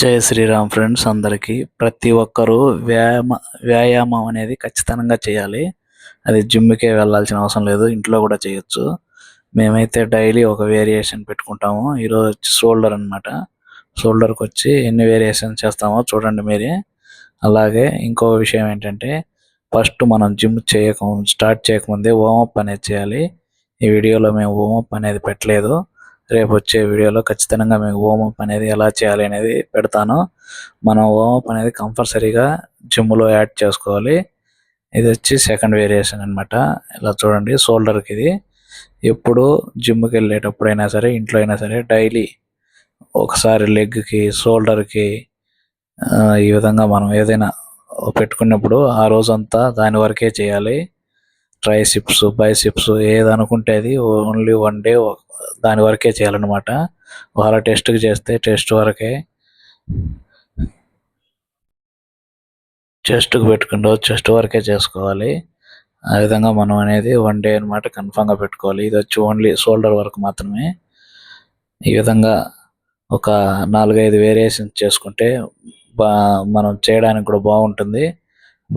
జయ Sriram friends అందరికీ ప్రతి ఒక్కరూ వ్యాయామ వ్యాయామం అనేది ఖచ్చితంగా చేయాలి. అది జిమ్కే వెళ్ళాల్సిన అవసరం లేదు ఇంట్లో కూడా చేయొచ్చు. మేమైతే డైలీ ఒక వేరియేషన్ పెట్టుకుంటాము. ఈరోజు వచ్చి షోల్డర్ అనమాట షోల్డర్కి వచ్చి ఎన్ని వేరియేషన్ చేస్తామో చూడండి మీరే. అలాగే ఇంకో విషయం ఏంటంటే ఫస్ట్ మనం జిమ్ చేయక స్టార్ట్ చేయకముందే వార్మప్ అనేది చేయాలి. ఈ వీడియోలో మేము వార్మప్ అనేది పెట్టలేదు. రేపు వచ్చే వీడియోలో ఖచ్చితంగా మీకు హోమప్ అనేది ఎలా చేయాలి అనేది పెడతాను. మనం హోమప్ అనేది కంపల్సరీగా జిమ్లో యాడ్ చేసుకోవాలి. ఇది వచ్చి సెకండ్ వేరియేషన్ అన్నమాట. ఇలా చూడండి షోల్డర్కి ఇది. ఎప్పుడు జిమ్కి వెళ్ళేటప్పుడైనా సరే ఇంట్లో అయినా సరే డైలీ ఒకసారి లెగ్కి షోల్డర్కి ఈ విధంగా మనం ఏదైనా పెట్టుకున్నప్పుడు ఆ రోజంతా దాని వరకే చేయాలి. ట్రైసిప్స్ బైసిప్స్ ఏదనుకుంటే అది ఓన్లీ వన్ డే దాని వరకే చేయాలన్నమాట. వాళ్ళ టెస్ట్కి చేస్తే టెస్ట్ వరకే చెస్ట్కి పెట్టుకుంటూ చెస్ట్ వరకే చేసుకోవాలి. ఆ విధంగా మనం అనేది వన్ డే అనమాట కన్ఫామ్గా పెట్టుకోవాలి. ఇది వచ్చి ఓన్లీ షోల్డర్ వరకు మాత్రమే. ఈ విధంగా ఒక నాలుగైదు వేరియేషన్స్ చేసుకుంటే బా మనం చేయడానికి కూడా బాగుంటుంది.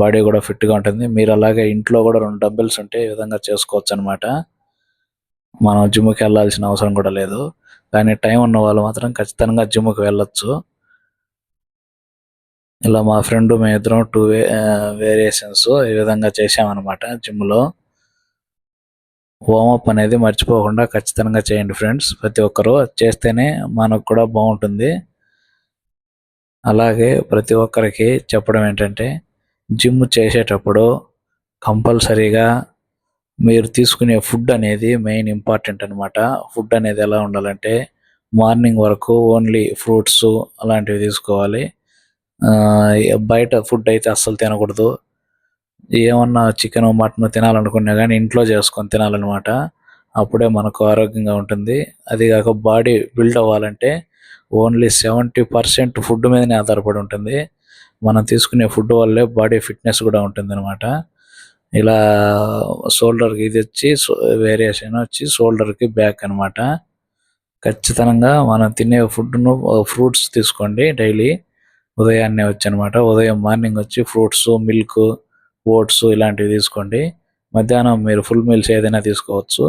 బాడీ కూడా ఫిట్గా ఉంటుంది. మీరు అలాగే ఇంట్లో కూడా రెండు డంబెల్స్ ఉంటే ఈ విధంగా చేసుకోవచ్చు అనమాట మనం జిమ్కి వెళ్ళాల్సిన అవసరం కూడా లేదు. కానీ టైం ఉన్న వాళ్ళు మాత్రం ఖచ్చితంగా జిమ్కి వెళ్ళొచ్చు. ఇలా మా ఫ్రెండ్ మేము ఇద్దరం టూ వే వేరియేషన్స్ ఈ విధంగా చేసామన్నమాట జిమ్లో. వార్మప్ అనేది మర్చిపోకుండా ఖచ్చితంగా చేయండి ఫ్రెండ్స్. ప్రతి ఒక్కరూ చేస్తేనే మనకు కూడా బాగుంటుంది. అలాగే ప్రతి ఒక్కరికి చెప్పడం ఏంటంటే జిమ్ చేసేటప్పుడు కంపల్సరీగా మీరు తీసుకునే ఫుడ్ అనేది మెయిన్ ఇంపార్టెంట్ అనమాట ఫుడ్ అనేది ఎలా ఉండాలంటే మార్నింగ్ వరకు ఓన్లీ ఫ్రూట్స్ అలాంటివి తీసుకోవాలి. బయట ఫుడ్ అయితే అస్సలు తినకూడదు. ఏమన్నా చికెన్ మటన్ తినాలనుకున్నా కానీ ఇంట్లో చేసుకొని తినాలన్నమాట. అప్పుడే మనకు ఆరోగ్యంగా ఉంటుంది. అది కాక బాడీ బిల్డ్ అవ్వాలంటే ఓన్లీ సెవెంటీ పర్సెంట్ ఫుడ్ మీదనే ఆధారపడి ఉంటుంది. మనం తీసుకునే ఫుడ్ వల్లే బాడీ ఫిట్నెస్ కూడా ఉంటుంది అనమాట ఇలా షోల్డర్కి ఇది వచ్చి వేరియేషన్ వచ్చి షోల్డర్కి బ్యాక్ అనమాట ఖచ్చితంగా మనం తినే ఫుడ్ను ఫ్రూట్స్ తీసుకోండి డైలీ. ఉదయాన్నే వచ్చి అనమాట ఉదయం మార్నింగ్ వచ్చి ఫ్రూట్స్ మిల్క్ ఓట్స్ ఇలాంటివి తీసుకోండి. మధ్యాహ్నం మీరు ఫుల్ మీల్స్ ఏదైనా తీసుకోవచ్చు.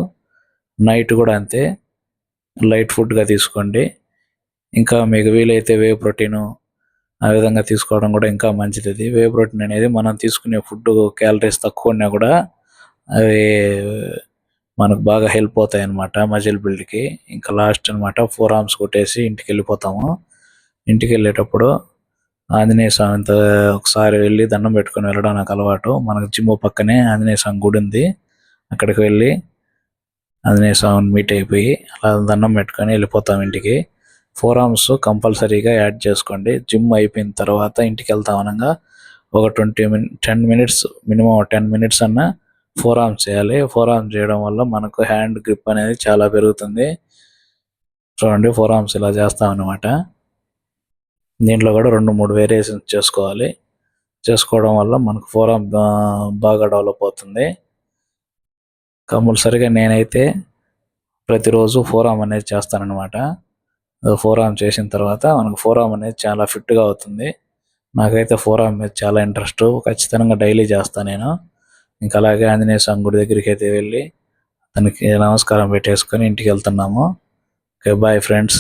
నైట్ కూడా అంతే. లైట్ ఫుడ్గా తీసుకోండి. ఇంకా మీకు వీలైతే వే ప్రోటీను ఆ విధంగా తీసుకోవడం కూడా ఇంకా మంచిది అది వే ప్రోటీన్ అనేది మనం తీసుకునే ఫుడ్ క్యాలరీస్ తక్కువ ఉన్నా కూడా అవి మనకు బాగా హెల్ప్ అవుతాయి అనమాట మజిల్ బిల్డ్కి. ఇంకా లాస్ట్ అనమాట ఫోర్ ఆర్మ్స్ కొట్టేసి ఇంటికి వెళ్ళిపోతాము. ఇంటికి వెళ్ళేటప్పుడు ఆంజనేయ స్వామితో ఒకసారి వెళ్ళి దండం పెట్టుకొని వెళ్ళడం నాకు అలవాటు. మనకు జిమ్ పక్కనే ఆంజనేయ స్వామి గుడి ఉంది. అక్కడికి వెళ్ళి ఆంజనేయ స్వామిని మీట్ అయిపోయి అలా దండం పెట్టుకొని వెళ్ళిపోతాం ఇంటికి. ఫోర్ ఆర్మ్స్ కంపల్సరీగా యాడ్ చేసుకోండి. జిమ్ అయిపోయిన తర్వాత ఇంటికి వెళ్తాం అనగా ఒక twenty minute ten minutes minimum ten minutes అన్న ఫోర్ ఆర్మ్స్ చేయాలి. ఫోర్ ఆర్మ్స్ చేయడం వల్ల మనకు హ్యాండ్ గ్రిప్ అనేది చాలా పెరుగుతుంది. చూడండి ఫోర్ ఆర్మ్స్ ఇలా చేస్తాం అనమాట దీంట్లో కూడా రెండు మూడు వేరియేషన్స్ చేసుకోవాలి. చేసుకోవడం వల్ల మనకు ఫోర్ ఆర్మ్ బాగా డెవలప్ అవుతుంది. కంపల్సరిగా నేనైతే ప్రతిరోజు ఫోర్ ఆర్మ్ అనేది చేస్తానన్నమాట. ఫోర్ ఆర్మ్ చేసిన తర్వాత మనకు ఫోర్ ఆర్మ్ అనేది చాలా ఫిట్గా అవుతుంది. నాకైతే ఫోర్ ఆర్మ్ మీద చాలా ఇంట్రెస్ట్. ఖచ్చితంగా డైలీ చేస్తాను నేను. ఇంకా అలాగే ఆంజనేయ స్వామి గుడి దగ్గరికి అయితే వెళ్ళి అతనికి నమస్కారం పెట్టేసుకొని ఇంటికి వెళ్తున్నాము. Okay bye friends.